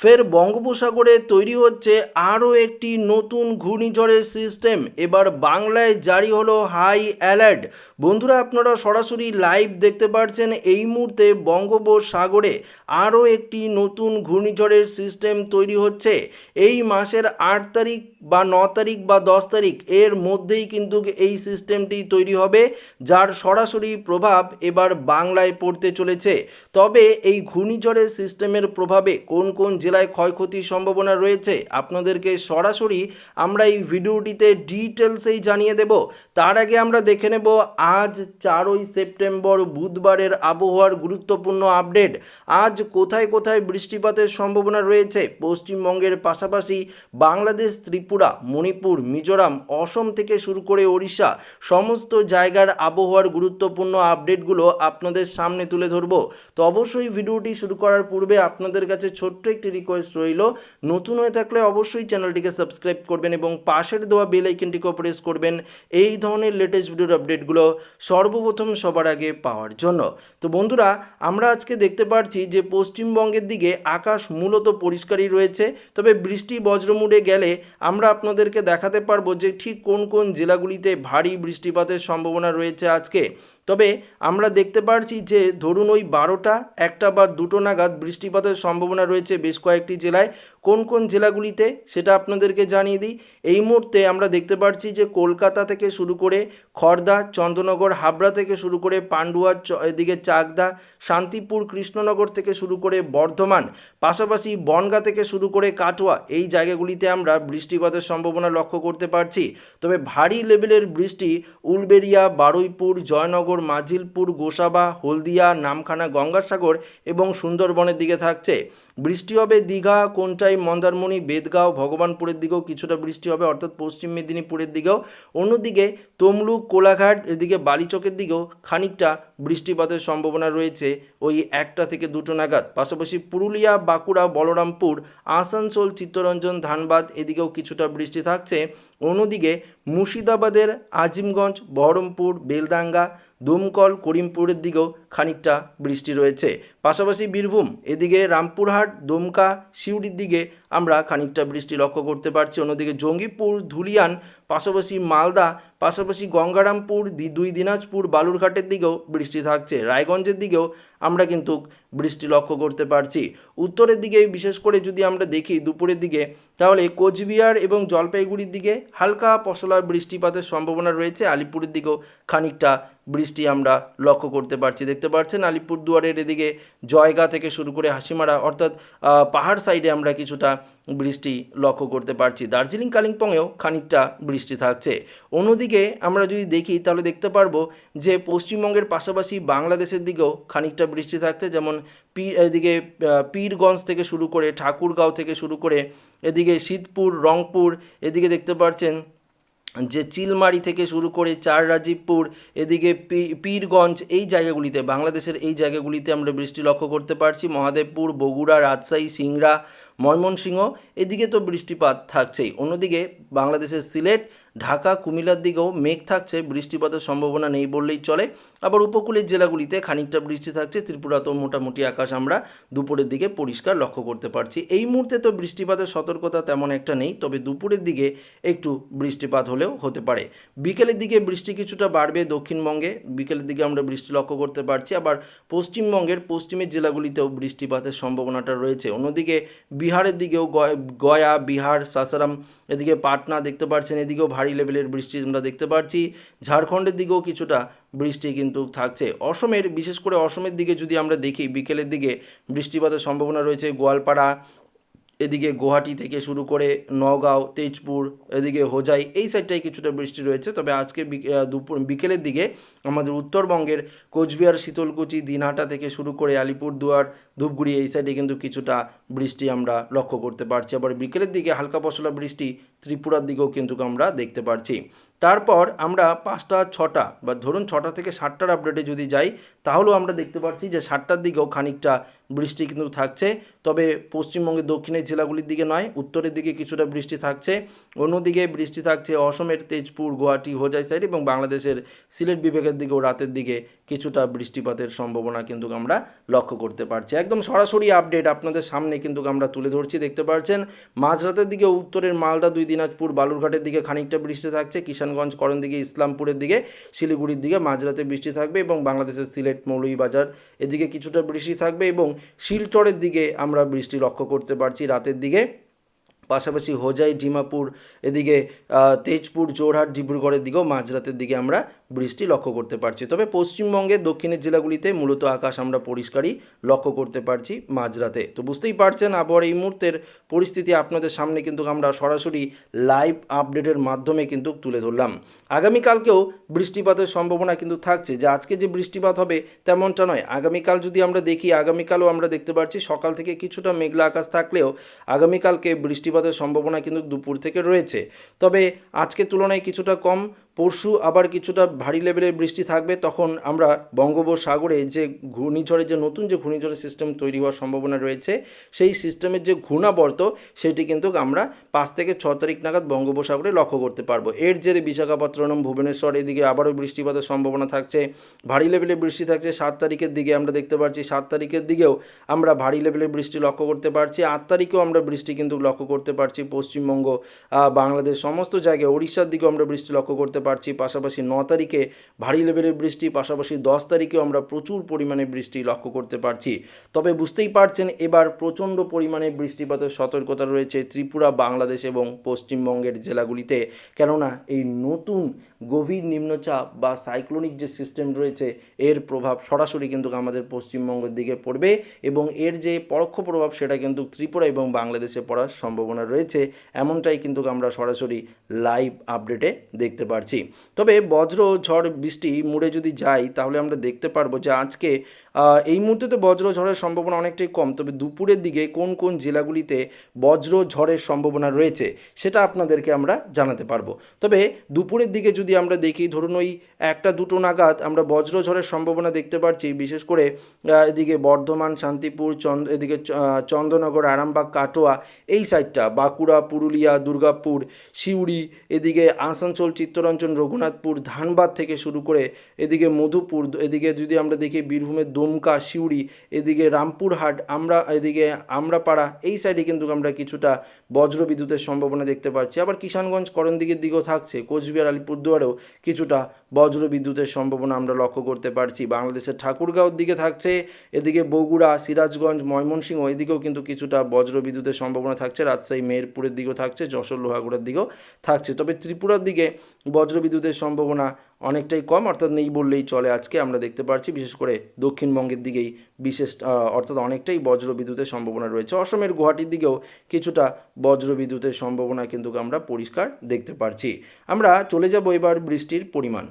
ফের বঙ্গোপসাগরে তৈরি হচ্ছে আরও একটি নতুন ঘূর্ণিঝড়ের সিস্টেম। এবার বাংলায় জারি হলো হাই অ্যালার্ট। বন্ধুরা, আপনারা সরাসরি লাইভ দেখতে পাচ্ছেন এই মুহূর্তে বঙ্গোপসাগরে আরও একটি নতুন ঘূর্ণিঝড়ের সিস্টেম তৈরি হচ্ছে। এই মাসের আট তারিখ বা ন তারিখ বা দশ তারিখ, এর মধ্যেই কিন্তু এই সিস্টেমটি তৈরি হবে, যার সরাসরি প্রভাব এবার বাংলায় পড়তে চলেছে। তবে এই ঘূর্ণিঝড়ের সিস্টেমের প্রভাবে কোন কোন জেলায় ক্ষয়ক্ষতির সম্ভাবনা রয়েছে। আপনাদেরকে সরাসরি আমরা এই ভিডিওটিতে ডিটেলসেই জানিয়ে দেব। তার আগে আমরা দেখে নেব, আজ চারই সেপ্টেম্বর বুধবারের আবহাওয়ার গুরুত্বপূর্ণ আপডেট। আজ কোথায় কোথায় বৃষ্টিপাতের সম্ভাবনা রয়েছে? পশ্চিমবঙ্গের পাশাপাশি বাংলাদেশ, ত্রিপুরা, মণিপুর, মিজোরাম, অসম থেকে শুরু করে ওড়িশা সমস্ত জায়গার আবহাওয়ার গুরুত্বপূর্ণ আপডেটগুলো আপনাদের সামনে তুলে ধরবো। তো অবশ্যই ভিডিওটি শুরু করার পূর্বে আপনাদের কাছে ছোট্ট একটি রিকোয়েস্ট রইল। নতুন হয়ে থাকলে অবশ্যই চ্যানেলটিকে সাবস্ক্রাইব করবেন এবং পাশের দেওয়া বেল আইকনটিকেও প্রেস করবেন। এই ধরনের লেটেস্ট ভিডিওর আপডেটগুলো সর্বপ্রথম সবার আগে পাওয়ার জন্য। তো বন্ধুরা, আমরা আজকে দেখতে পাচ্ছি যে পশ্চিমবঙ্গের দিকে আকাশ মূলত পরিষ্কারই রয়েছে। তবে বৃষ্টি বজ্রমুড়ে গেলে আমরা আপনাদেরকে দেখাতে পারব যে ঠিক কোন কোন জেলাগুলিতে ভারী বৃষ্টিপাতের সম্ভাবনা রয়েছে আজকে। তবে আমরা দেখতে পারছি যে ধরুন ওই বারোটা, একটা বা দুটো নাগাদ বৃষ্টিপাতের সম্ভাবনা রয়েছে বেশ কয়েকটি জেলায়। কোন কোন জেলাগুলিতে সেটা আপনাদেরকে জানিয়ে দিই। এই মুহূর্তে আমরা দেখতে পাচ্ছি যে কলকাতা থেকে শুরু করে খড়দা চন্দ্রনগর, হাবড়া থেকে শুরু করে পান্ডুয়া, চ- এদিকে চাকদা, শান্তিপুর, কৃষ্ণনগর থেকে শুরু করে বর্ধমান, পাশাপাশি বনগা থেকে শুরু করে কাটোয়া এই জায়গাগুলিতে আমরা বৃষ্টিপাতের সম্ভাবনা লক্ষ্য করতে পারছি। তবে ভারী লেভেলের বৃষ্টি উলবেড়িয়া বারুইপুর, জয়নগর মাজিলপুর গোসাবা, হলদিয়া, নামখানা, গঙ্গাসাগর এবং সুন্দরবনের দিকে থাকছে। বৃষ্টি হবে দীঘা, কোনটাই, মন্দারমণি, বেদগাঁও, ভগবানপুরের দিকেও কিছুটা বৃষ্টি হবে, অর্থাৎ পশ্চিম মেদিনীপুরের দিকেও। অন্যদিকে তমলুক, কোলাঘাট, এদিকে বালিচকের দিকেও খানিকটা বৃষ্টিপাতের সম্ভাবনা রয়েছে, ওই একটা থেকে দুটো নাগাদ। পাশাপাশি পুরুলিয়া, বাঁকুড়া, বলরামপুর, আসানসোল, চিত্তরঞ্জন, ধানবাদ এদিকেও কিছুটা বৃষ্টি থাকছে। অন্যদিকে মুর্শিদাবাদের আজিমগঞ্জ, বহরমপুর বেলদাঙ্গা দমকল করিমপুরের দিকেও খানিকটা বৃষ্টি রয়েছে। পাশাপাশি বীরভূম, এদিকে রামপুরহাট, দমকা, সিউড়ির দিকে আমরা খানিকটা বৃষ্টি লক্ষ্য করতে পারছি। অন্যদিকে জঙ্গিপুর, ধুলিয়ান, পাশাপাশি মালদা, পাশাপাশি গঙ্গারামপুর দুই দিনাজপুর, বালুরঘাটের দিকেও বৃষ্টি থাকছে। রায়গঞ্জের দিকেও আমরা কিন্তু বৃষ্টি লক্ষ্য করতে পারছি। উত্তরের দিকে বিশেষ করে যদি আমরা দেখি দুপুরের দিকে, তাহলে কোচবিহার এবং জলপাইগুড়ির দিকে হালকা পশলা বৃষ্টিপাতের সম্ভাবনা রয়েছে। আলিপুরের দিকেও খানিকটা বৃষ্টি আমরা লক্ষ্য করতে পারছি। দেখতে পাচ্ছেন আলিপুরদুয়ারের এদিকে জয়গা থেকে শুরু করে হাসিমারা, অর্থাৎ পাহাড় সাইডে আমরা কিছুটা বৃষ্টি লক্ষ্য করতে পারছি। দার্জিলিং, কালিম্পংয়েও খানিকটা বৃষ্টি থাকছে। অন্যদিকে আমরা যদি দেখি, তাহলে দেখতে পারব যে পশ্চিমবঙ্গের পাশাপাশি বাংলাদেশের দিকেও খানিকটা বৃষ্টি থাকছে। যেমন পি এদিকে পীরগঞ্জ থেকে শুরু করে ঠাকুরগাঁও থেকে শুরু করে এদিকে শীতপুর, রংপুর, এদিকে দেখতে পাচ্ছেন যে চিলমারি থেকে শুরু করে চার রাজীবপুর, এদিকে পীরগঞ্জ, এই জায়গাগুলিতে, বাংলাদেশের এই জায়গাগুলিতে আমরা বৃষ্টি লক্ষ্য করতে পারছি। মহাদেবপুর, বগুড়া, রাজশাহী, সিংড়া ময়মনসিংহ, এদিকে তো বৃষ্টিপাত থাকছেই। অন্যদিকে বাংলাদেশের সিলেট, ঢাকা, কুমিল্লার দিকেও মেঘ থাকছে, বৃষ্টিপাতের সম্ভাবনা নেই বললেই চলে। আবার উপকূলের জেলাগুলিতে খানিকটা বৃষ্টি থাকছে ত্রিপুরাতেও মোটামুটি আকাশ আমরা দুপুরের দিকে পরিষ্কার লক্ষ্য করতে পারছি। এই মুহূর্তে তো বৃষ্টিপাতের সতর্কতা তেমন একটা নেই, তবে দুপুরের দিকে একটু বৃষ্টিপাত হলেও হতে পারে। বিকেলের দিকে বৃষ্টি কিছুটা বাড়বে দক্ষিণবঙ্গে, বিকেলের দিকে আমরা বৃষ্টি লক্ষ্য করতে পারছি। আবার পশ্চিমবঙ্গের পশ্চিমের জেলাগুলিতেও বৃষ্টিপাতের সম্ভাবনাটা রয়েছে। অন্যদিকে বিহারের দিকেও গয়া বিহার, সাসারাম, এদিকে পাটনা দেখতে পাচ্ছেন এদিকেও ভারী লেভেলের বৃষ্টি আমরা দেখতে পাচ্ছি ঝাড়খণ্ডের দিকেও কিছুটা বৃষ্টি কিন্তু থাকছে। অসমের, বিশেষ করে অসমের দিকে যদি আমরা দেখি, বিকেলের দিকে বৃষ্টিপাতের সম্ভাবনা রয়েছে গোয়ালপাড়া এদিকে গুয়াহাটি থেকে শুরু করে নগাঁও তেজপুর, এদিকে হোজাই, এই সাইডটায় কিছুটা বৃষ্টি রয়েছে। তবে আজকে দুপুর, বিকেলের দিকে আমাদের উত্তরবঙ্গের কোচবিহার, শীতলকুচি, দিনহাটা থেকে শুরু করে আলিপুরদুয়ার, ধূপগুড়ি এই সাইডে কিন্তু কিছুটা বৃষ্টি আমরা লক্ষ্য করতে পারছি। আবার বিকেলের দিকে হালকা পশলা বৃষ্টি ত্রিপুরার দিকেও কিন্তু আমরা দেখতে পারছি। তারপর আমরা পাঁচটা, ছটা বা ধরুন ছটা থেকে সাতটার আপডেটে যদি যাই, তাহলেও আমরা দেখতে পাচ্ছি যে সাতটার দিকেও খানিকটা বৃষ্টি কিন্তু থাকছে। তবে পশ্চিমবঙ্গের দক্ষিণের জেলাগুলির দিকে নয়, উত্তরের দিকে কিছুটা বৃষ্টি থাকছে। অন্যদিকে বৃষ্টি থাকছে অসমের তেজপুর, গুয়াহাটি, হোজাই সাইড এবং বাংলাদেশের সিলেট বিভাগের দিকেও রাতের দিকে কিছুটা বৃষ্টিপাতের সম্ভাবনা কিন্তু আমরা লক্ষ্য করতে পারছি। একদম সরাসরি আপডেট আপনাদের সামনে কিন্তু আমরা তুলে ধরছি, দেখতে পাচ্ছেন মাঝরাতের দিকে উত্তরের মালদা, দুই দিনাজপুর, বালুরঘাটের দিকে খানিকটা বৃষ্টি থাকছে। কিষানগঞ্জ করণ দিকে ইসলামপুরের দিকে, শিলিগুড়ির দিকে মাঝরাতে বৃষ্টি থাকবে এবং বাংলাদেশের সিলেট, মৌলভীবাজার এদিকে কিছুটা বৃষ্টি থাকবে এবং শিলচরের দিকে আমরা বৃষ্টি লক্ষ্য করতে পারছি রাতের দিকে। পাশাপাশি হোজাই, ডিমাপুর, এদিকে তেজপুর, জোরহাট, ডিব্রুগড়ের দিকেও মাঝরাতের দিকে আমরা বৃষ্টি লক্ষ্য করতে পারছি। তবে পশ্চিমবঙ্গের দক্ষিণের জেলাগুলিতে মূলত আকাশ আমরা পরিষ্কারই লক্ষ্য করতে পারছি মাঝরাতে। তো বুঝতেই পারছেন আবহাওয়ার এই মুহূর্তের পরিস্থিতি আপনাদের সামনে কিন্তু আমরা সরাসরি লাইভ আপডেটের মাধ্যমে কিন্তু তুলে ধরলাম। আগামীকালকেও বৃষ্টিপাতের সম্ভাবনা কিন্তু থাকছে। যে আজকে যে বৃষ্টিপাত হবে তেমনটা নয়। আগামীকাল যদি আমরা দেখি, আগামীকালও আমরা দেখতে পাচ্ছি সকাল থেকে কিছুটা মেঘলা আকাশ থাকলেও আগামীকালকে বৃষ্টিপাতের সম্ভাবনা কিন্তু দুপুর থেকে রয়েছে। তবে আজকের তুলনায় কিছুটা কম পরশু আবার কিছুটা ভারী লেভেলের বৃষ্টি থাকবে, তখন আমরা বঙ্গোপসাগরে যে ঘূর্ণিঝড়ের যে নতুন যে ঘূর্ণিঝড়ের সিস্টেম তৈরি হওয়ার সম্ভাবনা রয়েছে, সেই সিস্টেমের যে ঘূর্ণাবর্ত, সেটি কিন্তু আমরা পাঁচ থেকে ছ তারিখ নাগাদ বঙ্গোপসাগরে লক্ষ্য করতে পারব। এর জেরে বিশাখাপত্তনম, ভুবনেশ্বর, এদিকে আবারও বৃষ্টিপাতের সম্ভাবনা থাকছে, ভারী লেভেলের বৃষ্টি থাকছে, সাত তারিখের দিকে আমরা দেখতে পাচ্ছি, সাত তারিখের দিকেও আমরা ভারী লেভেলের বৃষ্টি লক্ষ্য করতে পারছি, আট তারিখেও আমরা বৃষ্টি কিন্তু লক্ষ্য করতে পারছি, পশ্চিমবঙ্গ বাংলাদেশ, সমস্ত জায়গায়, ওড়িশার দিকেও আমরা বৃষ্টি লক্ষ্য করতে পারছি। পাশাপাশি ন তারিখে ভারী লেভেলের বৃষ্টি, পাশাপাশি দশ তারিখেও আমরা প্রচুর পরিমাণে বৃষ্টি লক্ষ্য করতে পারছি। তবে বুঝতেই পারছেন, এবার প্রচণ্ড পরিমাণে বৃষ্টিপাতের সতর্কতা রয়েছে ত্রিপুরা, বাংলাদেশ এবং পশ্চিমবঙ্গের জেলাগুলিতে। কেননা, এই নতুন গভীর নিম্নচাপ বা সাইক্লোনিক যে সিস্টেম রয়েছে, এর প্রভাব সরাসরি কিন্তু আমাদের পশ্চিমবঙ্গের দিকে পড়বে এবং এর যে পরোক্ষ প্রভাব, সেটা কিন্তু ত্রিপুরা এবং বাংলাদেশে পড়ার সম্ভাবনা রয়েছে। এমনটাই কিন্তু আমরা সরাসরি লাইভ আপডেটে দেখতে পারছি। তবে বজ্র, ঝড়, বৃষ্টি মুড়ে যদি যাই, তাহলে আমরা দেখতে পারব যে আজকে এই মুহূর্তে তো বজ্র, ঝড়ের সম্ভাবনা অনেকটাই কম। তবে দুপুরের দিকে কোন কোন জেলাগুলিতে বজ্র, ঝড়ের সম্ভাবনা রয়েছে, সেটা আপনাদেরকে আমরা জানাতে পারব। তবে দুপুরের দিকে যদি আমরা দেখি, ধরুন ওই একটা, দুটো নাগাদ আমরা বজ্র, ঝড়ের সম্ভাবনা দেখতে পাচ্ছি বিশেষ করে এদিকে বর্ধমান, শান্তিপুর, চন্দ, এদিকে চন্দ্রনগর, আরামবাগ, কাটোয়া, এই সাইডটা বাঁকুড়া, পুরুলিয়া, দুর্গাপুর, সিউড়ি, এদিকে আসানসোল, চিত্তরঞ্জন রঘুনাথপুর ধানবাদ থেকে শুরু করে এদিকে মধুপুর, এদিকে যদি আমরা দেখি বীরভূমের দমকা, সিউড়ি, এদিকে রামপুরহাট, আমরা এদিকে আমরাপাড়া, এই সাইডে কিন্তু আমরা কিছুটা বজ্র বিদ্যুতের সম্ভাবনা দেখতে পাচ্ছি। আবার কিষানগঞ্জ করণদিকের দিকেও থাকছে, কোচবিহার, আলিপুরদুয়ারেও কিছুটা বজ্র বিদ্যুতের সম্ভাবনা আমরা লক্ষ্য করতে পারছি। বাংলাদেশের ঠাকুরগাঁওর দিকে থাকছে, এদিকে বগুড়া, সিরাজগঞ্জ, ময়মনসিংহ, এদিকেও কিন্তু কিছুটা বজ্র বিদ্যুতের সম্ভাবনা থাকছে। রাজশাহী, মেহেরপুরের দিকেও থাকছে, যশোর, লোহাগুড়ার দিকেও থাকছে। তবে ত্রিপুরার দিকে বজ্র বিদ্যুতের সম্ভাবনা অনেকটাই কম, অর্থাৎ নেই বললেই চলে আজকে। আমরা দেখতে পাচ্ছি, বিশেষ করে দক্ষিণবঙ্গের দিকেই বিশেষ অর্থাৎ অনেকটাই বজ্র বিদ্যুতের সম্ভাবনা রয়েছে। অসমের গুয়াহাটির দিকেও কিছুটা বজ্র বিদ্যুতের সম্ভাবনা কিন্তু আমরা পরিষ্কার দেখতে পারছি। আমরা চলে যাব এবার বৃষ্টির পরিমাণ।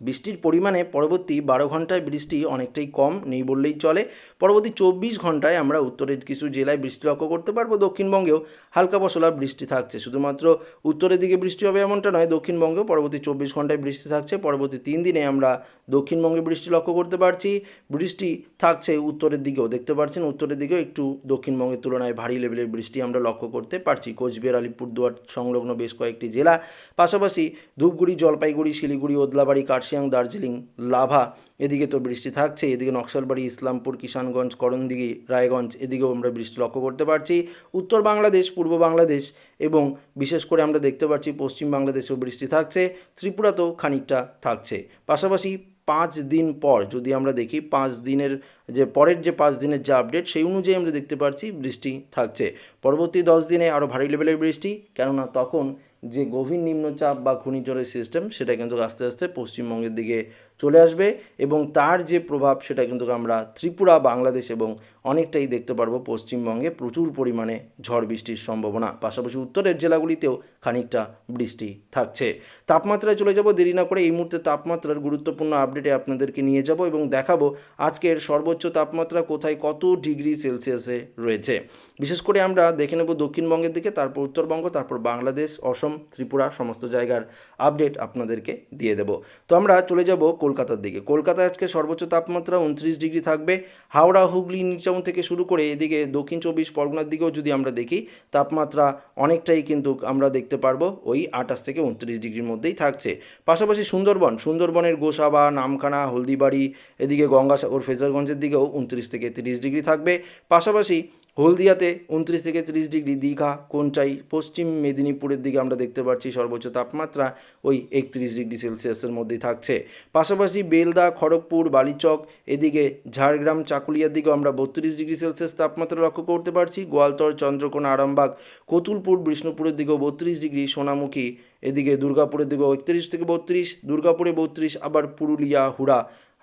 বৃষ্টির পরিমাণে পরবর্তী বারো ঘন্টায় বৃষ্টি অনেকটাই কম, নেই বললেই চলে। পরবর্তী চব্বিশ ঘন্টায় আমরা উত্তরের কিছু জেলায় বৃষ্টি লক্ষ্য করতে পারব। দক্ষিণবঙ্গেও হালকা পশলা বৃষ্টি থাকছে। শুধুমাত্র উত্তরের দিকে বৃষ্টি হবে এমনটা নয়, দক্ষিণবঙ্গেও পরবর্তী চব্বিশ ঘন্টায় বৃষ্টি থাকছে। পরবর্তী তিন দিনে আমরা দক্ষিণবঙ্গে বৃষ্টি লক্ষ্য করতে পারছি। বৃষ্টি থাকছে উত্তরের দিকেও। দেখতে পাচ্ছেন, উত্তরের দিকেও একটু দক্ষিণবঙ্গের তুলনায় ভারী লেভেলের বৃষ্টি আমরা লক্ষ্য করতে পারছি। কোচবিহার, আলিপুরদুয়ার সংলগ্ন বেশ কয়েকটি জেলা। পাশাপাশি ধূপগুড়ি, জলপাইগুড়ি, শিলিগুড়ি, ওদলাবাড়ি কার্শিয়াং দার্জিলিং, লাভা, এদিকে তো বৃষ্টি থাকছে, এদিকে নকশালবাড়ি, ইসলামপুর, কিষানগঞ্জ, করণদিঘি, রায়গঞ্জ, এদিকেও আমরা বৃষ্টি লক্ষ্য করতে পারছি। উত্তর বাংলাদেশ, পূর্ব বাংলাদেশ এবং বিশেষ করে আমরা দেখতে পাচ্ছি পশ্চিম বাংলাদেশেও বৃষ্টি থাকছে, ত্রিপুরাতেও খানিকটা থাকছে। পাশাপাশি পাঁচ দিন পর যদি আমরা দেখি, পাঁচ দিনের যে পরের যে পাঁচ দিনের যে আপডেট সেই অনুযায়ী আমরা দেখতে পাচ্ছি বৃষ্টি থাকছে। পরবর্তী দশ দিনে আরও ভারী লেভেলের বৃষ্টি, কেননা তখন যে গভীর নিম্নচাপ বা ঘূর্ণিঝড়ের সিস্টেম সেটা কিন্তু আস্তে আস্তে পশ্চিমবঙ্গের দিকে চলে আসবে এবং তার যে প্রভাব সেটা কিন্তু আমরা ত্রিপুরা, বাংলাদেশ এবং অনেকটাই দেখতে পারব। পশ্চিমবঙ্গে প্রচুর পরিমাণে ঝড় বৃষ্টির সম্ভাবনা। পাশাপাশি উত্তরের জেলাগুলিতেও খানিকটা বৃষ্টি থাকছে। তাপমাত্রায় চলে যাব দেরি না করে। এই মুহূর্তে তাপমাত্রার গুরুত্বপূর্ণ আপডেটে আপনাদেরকে নিয়ে যাব এবং দেখাবো আজকের সর্বোচ্চ তাপমাত্রা কোথায় কত ডিগ্রি সেলসিয়াসে রয়েছে। বিশেষ করে আমরা দেখে নেব দক্ষিণবঙ্গের দিকে, তারপর উত্তরবঙ্গ, তারপর বাংলাদেশ, অসম, ত্রিপুরা, সমস্ত জায়গার আপডেট আপনাদেরকে দিয়ে দেব। তো আমরা চলে যাব কলকাতার দিকে। কলকাতায় আজকে সর্বোচ্চ তাপমাত্রা উনত্রিশ ডিগ্রি থাকবে। হাওড়া, হুগলি নিচামন থেকে শুরু করে এদিকে দক্ষিণ চব্বিশ পরগনার দিকেও যদি আমরা দেখি, তাপমাত্রা অনেকটাই কিন্তু আমরা দেখতে পারব ওই আঠাশ থেকে উনত্রিশ ডিগ্রির মধ্যেই থাকছে। পাশাপাশি সুন্দরবন, সুন্দরবনের গোসাবা, নামখানা, হলদিবাড়ি, এদিকে গঙ্গাসাগর, ফেজারগঞ্জের দিকেও উনত্রিশ থেকে তিরিশ ডিগ্রি থাকবে। পাশাপাশি হলদিয়াতে উনত্রিশ থেকে তিরিশ ডিগ্রি দীঘা, কোনটাই পশ্চিম মেদিনীপুরের দিকে আমরা দেখতে পাচ্ছি সর্বোচ্চ তাপমাত্রা ওই একত্রিশ ডিগ্রি সেলসিয়াসের মধ্যেই থাকছে। পাশাপাশি বেলদা, খড়গপুর, বালিচক, এদিকে ঝাড়গ্রাম, চাকুলিয়ার দিকেও আমরা বত্রিশ ডিগ্রি সেলসিয়াস তাপমাত্রা লক্ষ্য করতে পারছি। গোয়ালতর, চন্দ্রকোনা, আরামবাগ, কতুলপুর, বিষ্ণুপুরের দিকেও বত্রিশ ডিগ্রি, সোনামুখী, এদিকে দুর্গাপুরের দিকেও একত্রিশ থেকে বত্রিশ, দুর্গাপুরে বত্রিশ, আবার পুরুলিয়া, হুড়া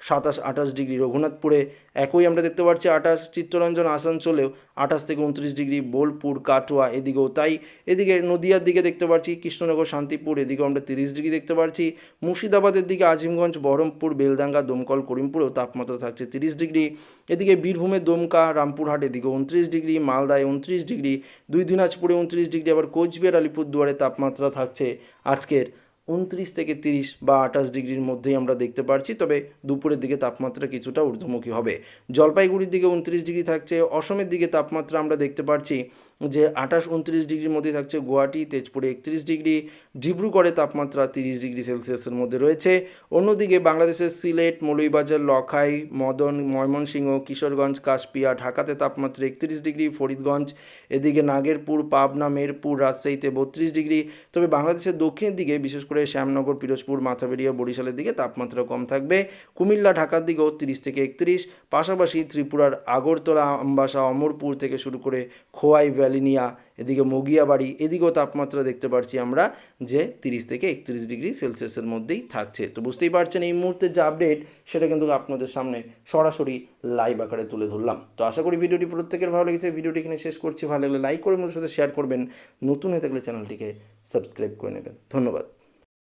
সাতাশ, আঠাশ ডিগ্রি। রঘুনাথপুরে একই আমরা দেখতে পাচ্ছি, আঠাশ চিত্তরঞ্জন আসানসোলেও আঠাশ থেকে উনত্রিশ ডিগ্রি, বোলপুর, কাটোয়া এদিকেও তাই। এদিকে নদিয়ার দিকে দেখতে পাচ্ছি, কৃষ্ণনগর, শান্তিপুর এদিকেও আমরা তিরিশ ডিগ্রি দেখতে পাচ্ছি। মুর্শিদাবাদের দিকে আজিমগঞ্জ, বহরমপুর বেলদাঙ্গা দমকল, করিমপুরেও তাপমাত্রা থাকছে তিরিশ ডিগ্রি। এদিকে বীরভূমের দমকা, রামপুরহাট এদিকে উনত্রিশ ডিগ্রি, মালদায় উনত্রিশ ডিগ্রি, দুই দিনাজপুরে উনত্রিশ ডিগ্রি, আবার কোচবিহার, আলিপুরদুয়ারে তাপমাত্রা থাকছে আজকের উনত্রিশ থেকে তিরিশ বা আঠাশ ডিগ্রির মধ্যেই আমরা দেখতে পারছি, তবে দুপুরের দিকে তাপমাত্রা কিছুটা ঊর্ধ্বমুখী হবে। জলপাইগুড়ির দিকে উনত্রিশ ডিগ্রি থাকছে, অসমের দিকে তাপমাত্রা আমরা দেখতে পাচ্ছি যে আঠাশ উনত্রিশ ডিগ্রির মধ্যে থাকছে গুয়াহাটি, তেজপুরে একত্রিশ ডিগ্রি, ডিব্রুগড়ে তাপমাত্রা তিরিশ ডিগ্রি সেলসিয়াসের মধ্যে রয়েছে। অন্যদিকে বাংলাদেশের সিলেট, মৌলভীবাজার, লখাই, মদন, ময়মনসিংহ, কিশোরগঞ্জ, কাশপিয়া, ঢাকাতে তাপমাত্রা একত্রিশ ডিগ্রি, ফরিদগঞ্জ, এদিকে নাগেরপুর, পাবনা, মেরপুর, রাজশাহীতে বত্রিশ ডিগ্রি। তবে বাংলাদেশের দক্ষিণের দিকে, বিশেষ করে শ্যামনগর, পিরোজপুর মাথাবেরিয়া বরিশালের দিকে তাপমাত্রা কম থাকবে। কুমিল্লা, ঢাকার দিকেও তিরিশ থেকে একত্রিশ। পাশাপাশি ত্রিপুরার আগরতলা, আমবাসা, অমরপুর থেকে শুরু করে খোয়াই ভ্যালিনিয়া, এদিকে মগিয়াবাড়ি এদিকেও তাপমাত্রা দেখতে পাচ্ছি আমরা যে তিরিশ থেকে একত্রিশ ডিগ্রি সেলসিয়াসের মধ্যেই থাকছে। তো বুঝতেই পারছেন, এই মুহূর্তে যে আপডেট সেটা কিন্তু আপনাদের সামনে সরাসরি লাইভ আকারে তুলে ধরলাম। তো আশা করি ভিডিওটি প্রত্যেকের ভালো লেগেছে। ভিডিওটি এখানে শেষ করছি। ভালো লাগলে লাইক করে আমার সাথে শেয়ার করবেন। নতুন হয়ে থাকলে চ্যানেলটিকে সাবস্ক্রাইব করে নেবেন। ধন্যবাদ।